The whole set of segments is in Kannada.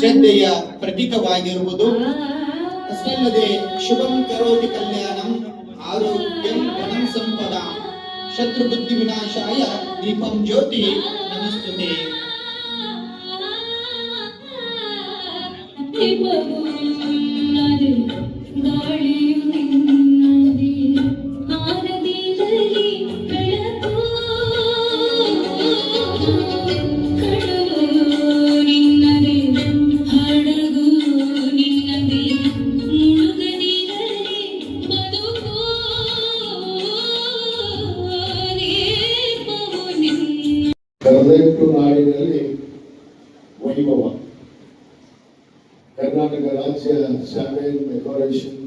ಶ್ರದ್ಧೆಯ ಪ್ರತೀಕವಾಗಿರುವುದು. ಅಷ್ಟೇ ಶುಭಂ ಕರೋತಿ ಕಲ್ಯಾಣಂ, ಆರೋಗ್ಯಂ ಧನಂ ಸಂಪದ, ಶತ್ರು ಬುದ್ಧಿ ವಿನಾಶಾಯ, ದೀಪಂ ಜ್ಯೋತಿ ನಮಸ್ತುತೆ. ಗಾಳಿಯು ಕರದಟ್ಟು ನಾಡಿನಲ್ಲಿ ವೈಭವ. ಕರ್ನಾಟಕ ರಾಜ್ಯ ಶಾಮಿಲ್ ಡೆಕೋರೇಷನ್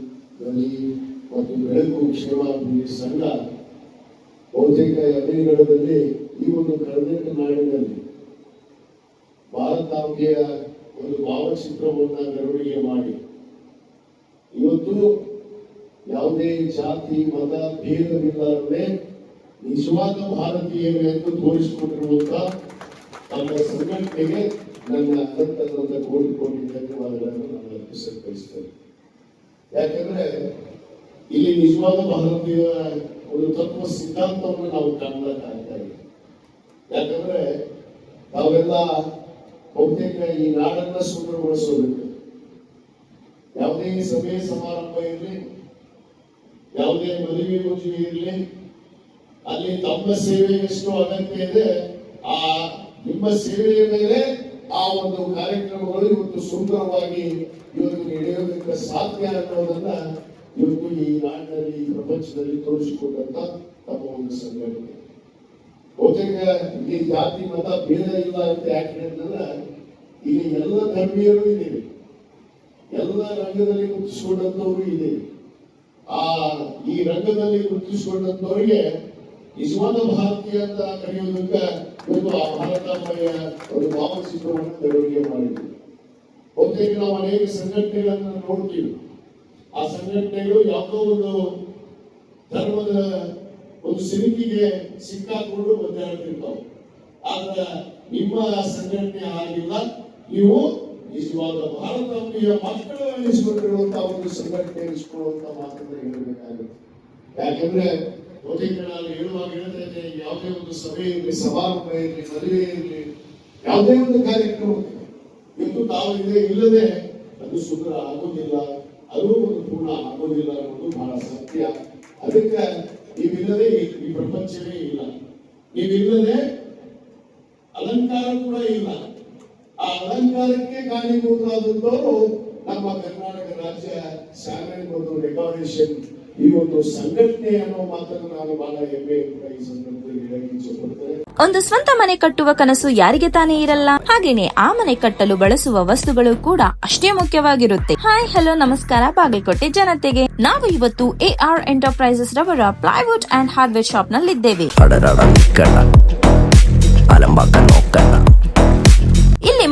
ಮತ್ತು ಬೆಳಕು ಕ್ಷೇಮಾಭಿವೃದ್ಧಿ ಸಂಘ ಬಹುತೇಕ ಅಭಿನಯಗಳಲ್ಲಿ ಈ ಒಂದು ಕರ್ನಾಟಕ ನಾಡಿನಲ್ಲಿ ಭಾರತಾಂಬೆಯ ಒಂದು ಭಾವಚಿತ್ರವನ್ನು ಮೆರವಣಿಗೆ ಮಾಡಿ. ಇವತ್ತು ಯಾವುದೇ ಜಾತಿ, ಮತ ಭೇದವಿಲ್ಲದೆ ನಿಜವಾದ ಭಾರತೀಯರು ಎಂದು ತೋರಿಸಿಕೊಂಡಿರುವಂತ ನಮ್ಮ ಸಂಘಟನೆಗೆ ನನ್ನ ಅನಂತರದ ಕೋಟಿ ಕೋಟಿ ಧನ್ಯವಾದಗಳನ್ನು ನಾನು ಅರ್ಪಿಸಲು ಬಯಸ್ತೇನೆ. ಯಾಕಂದ್ರೆ ಇಲ್ಲಿ ನಿಜವಾದ ಭಾರತೀಯ ಒಂದು ತತ್ವ ಸಿದ್ಧಾಂತವನ್ನು ನಾವು ಕಾಣಲಾಗ್ತಾ ಇದೆ ಯಾಕಂದ್ರೆ ನಾವೆಲ್ಲ ಬಹುತೇಕ ಈ ನಾಡನ್ನ ಸುಂದರಗೊಳಿಸೋದಕ್ಕೆ ಯಾವುದೇ ಸಭೆ ಸಮಾರಂಭ ಇರಲಿ, ಯಾವುದೇ ಮದುವೆ ಮುಂಜಿಗೆ ಇರಲಿ ಅಲ್ಲಿ ತಮ್ಮ ಸೇವೆ ಎಷ್ಟು ಅಗತ್ಯ ಇದೆ, ಆ ನಿಮ್ಮ ಸೇವೆಯ ಮೇಲೆ ಆ ಒಂದು ಕಾರ್ಯಕ್ರಮಗಳು ಇವತ್ತು ಸುಂದರವಾಗಿ ಇವತ್ತು ನಡೆಯೋದಕ್ಕೆ ಸಾಧ್ಯ ಅನ್ನೋದನ್ನ ಇವತ್ತು ಈ ನಾಡಿನಲ್ಲಿ, ಈ ಪ್ರಪಂಚದಲ್ಲಿ ತೋರಿಸಿಕೊಂಡಂತ ತಮ್ಮ ಒಂದು ಸಂಘಟನೆ. ಬಹುತೇಕ ಇಲ್ಲಿ ಜಾತಿ, ಮತ ಭೇದ ಇಲ್ಲ ಅಂತ ಯಾಕೆ ಹೇಳಿದ್ರೆ ಇಲ್ಲಿ ಎಲ್ಲ ಧರ್ಮೀಯರು ಇದ್ದೀವಿ ಎಲ್ಲ ರಂಗದಲ್ಲಿ ಗುರುತಿಸಿಕೊಂಡಂತವರು ಇದೆ ಆ ಈ ರಂಗದಲ್ಲಿ ಗುರುತಿಸಿಕೊಂಡಂತವರಿಗೆ ನಿಜವಾದ ಭಾರತೀಯ ಅಂತ ಕರೆಯುವುದಕ್ಕೆ ಒಂದು ಆ ಒಂದು ಭಾವಚಿತ್ರವನ್ನು ತೆರವಿಗೆ ಮಾಡಿದ್ವಿ. ಬಹುತೇಕ ನಾವು ಅನೇಕ ಸಂಘಟನೆಗಳನ್ನು ನೋಡ್ತೀವಿ. ಆ ಸಂಘಟನೆಗಳು ಯಾವುದೋ ಒಂದು ಧರ್ಮದ ಒಂದು ಸಿಲುಕಿಗೆ ಸಿಕ್ಕಾಕೊಂಡು ಒದ್ದಾಡ್ತಿರ್ತಾವೆ ಆದ್ರೆ ನಿಮ್ಮ ಸಂಘಟನೆ ಆಗಿಲ್ಲ. ನೀವು ನಿಜವಾದ ಭಾರತಾಂಬೆಯ ಮಕ್ಕಳು ಒಂದು ಸಂಘಟನೆ ಎನಿಸಿಕೊಳ್ಳುವಂತ ಮಾತನ್ನ ಹೇಳಬೇಕಾಗುತ್ತೆ. ಯಾಕಂದ್ರೆ ಬಹುತೇಕ ಹೇಳುವಾಗ ಹೇಳ್ತಾ ಯಾವುದೇ ಒಂದು ಸಭೆ ಇರಲಿ ಸಮಾರಂಭ ಇರಲಿ ಮದುವೆ ಇರಲಿ ಯಾವುದೇ ಒಂದು ಕಾರ್ಯಕ್ರಮ ಇವತ್ತು ತಾವು ಇದೆ ಇಲ್ಲದೆ ಅದು ಸುಂದರ ಆಗೋದಿಲ್ಲ ಅದು ಒಂದು ಪೂರ್ಣ ಆಗೋದಿಲ್ಲ ಅನ್ನೋದು ಬಹಳ ಸತ್ಯ. ಅದಕ್ಕೆ ನೀವಿಲ್ಲದೆ ಈ ಪ್ರಪಂಚವೇ ಇಲ್ಲ. ನೀವಿಲ್ಲದೆ ಅಲಂಕಾರ ಕೂಡ ಇಲ್ಲ. ಆ ಅಲಂಕಾರಕ್ಕೆ ಕಾರಣೀಭೂತರಾದಂತವರು ನಮ್ಮ ಕರ್ನಾಟಕ ರಾಜ್ಯ ಶಾಲೆ ಮತ್ತು ಡೆಕೋರೇಷನ್ ಈ ಒಂದು ಸಂಘಟನೆ ಅನ್ನೋ ಮಾತನ್ನು ನಾನು ಬಹಳ ಹೆಮ್ಮೆ ಈ ಸಂದರ್ಭದಲ್ಲಿ ಹೇಳಕ್ಕೆ ಇಷ್ಟಪಡ್ತೇನೆ ಒಂದು ಸ್ವಂತ ಮನೆ ಕಟ್ಟುವ ಕನಸು ಯಾರಿಗೆ ತಾನೇ ಇರಲ್ಲ ಹಾಗೇನೆ ಆ ಮನೆ ಕಟ್ಟಲು ಬಳಸುವ ವಸ್ತುಗಳು ಕೂಡ ಅಷ್ಟೇ ಮುಖ್ಯವಾಗಿರುತ್ತೆ. ಹಾಯ್ ಹಲೋ ನಮಸ್ಕಾರ ಬಾಗಲಕೋಟೆ ಜನತೆಗೆ. ನಾವು ಇವತ್ತು ಎ ಆರ್ ಎಂಟರ್ಪ್ರೈಸಸ್ ರವರ ಪ್ಲೈವುಡ್ ಅಂಡ್ ಹಾರ್ಡ್ವೇರ್ ಶಾಪ್ ನಲ್ಲಿದ್ದೇವೆ.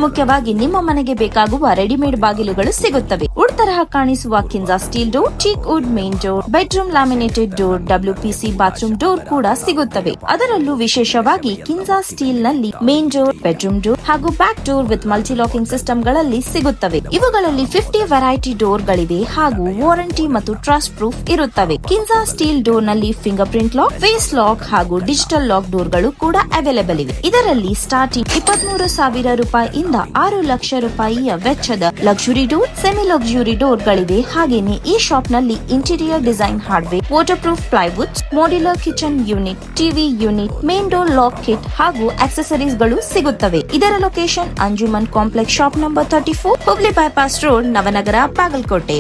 ಮುಖ್ಯವಾಗಿ ನಿಮ್ಮ ಮನೆಗೆ ಬೇಕಾಗುವ ರೆಡಿಮೇಡ್ ಬಾಗಿಲುಗಳು ಸಿಗುತ್ತವೆ. ವುಡ್ ತರಹ ಕಾಣಿಸುವ ಕಿಂಜಾ steel door teak wood main door, bedroom laminated door WPC bathroom door ಕೂಡ ಸಿಗುತ್ತವೆ. ಅದರಲ್ಲೂ ವಿಶೇಷವಾಗಿ ಕಿಂಜಾ ಸ್ಟೀಲ್ನಲ್ಲಿ ಮೇನ್ ಡೋರ್, ಬೆಡ್ರೂಮ್ ಡೋರ್ ಹಾಗೂ back door with multi locking ಸಿಸ್ಟಮ್ಗಳಲ್ಲಿ ಸಿಗುತ್ತವೆ. ಇವುಗಳಲ್ಲಿ ಫಿಫ್ಟಿ ವೆರೈಟಿ ಡೋರ್ ಗಳಿವೆ ಹಾಗೂ ವಾರಂಟಿ ಮತ್ತು ಟ್ರಸ್ಟ್ ಪ್ರೂಫ್ ಇರುತ್ತವೆ. ಕಿಂಜಾ steel ಡೋರ್ನಲ್ಲಿ finger print lock, face lock ಹಾಗೂ ಡಿಜಿಟಲ್ ಲಾಕ್ ಡೋರ್ಗಳು ಕೂಡ ಅವೈಲೇಬಲ್ ಇವೆ. ಇದರಲ್ಲಿ ಸ್ಟಾರ್ಟಿಂಗ್ ಇಪ್ಪತ್ಮೂರು ಸಾವಿರ ರೂಪಾಯಿಯಿಂದ ಆರು ಲಕ್ಷ ರೂಪಾಯಿಯ ವೆಚ್ಚದ luxury door semi luxury door ಗಳಿವೆ ಹಾಗೆಯೇ ಈ ಶಾಪ್ನಲ್ಲಿ interior design hardware water proof plywood modular kitchen unit TV unit main door lock kit ಹಾಗೂ ಆಕ್ಸೆಸರೀಸ್ಗಳು ಸಿಗುತ್ತವೆ. ಇದರ location Anjuman complex shop number thirty four Hubli bypass road Navanagar Bagalkot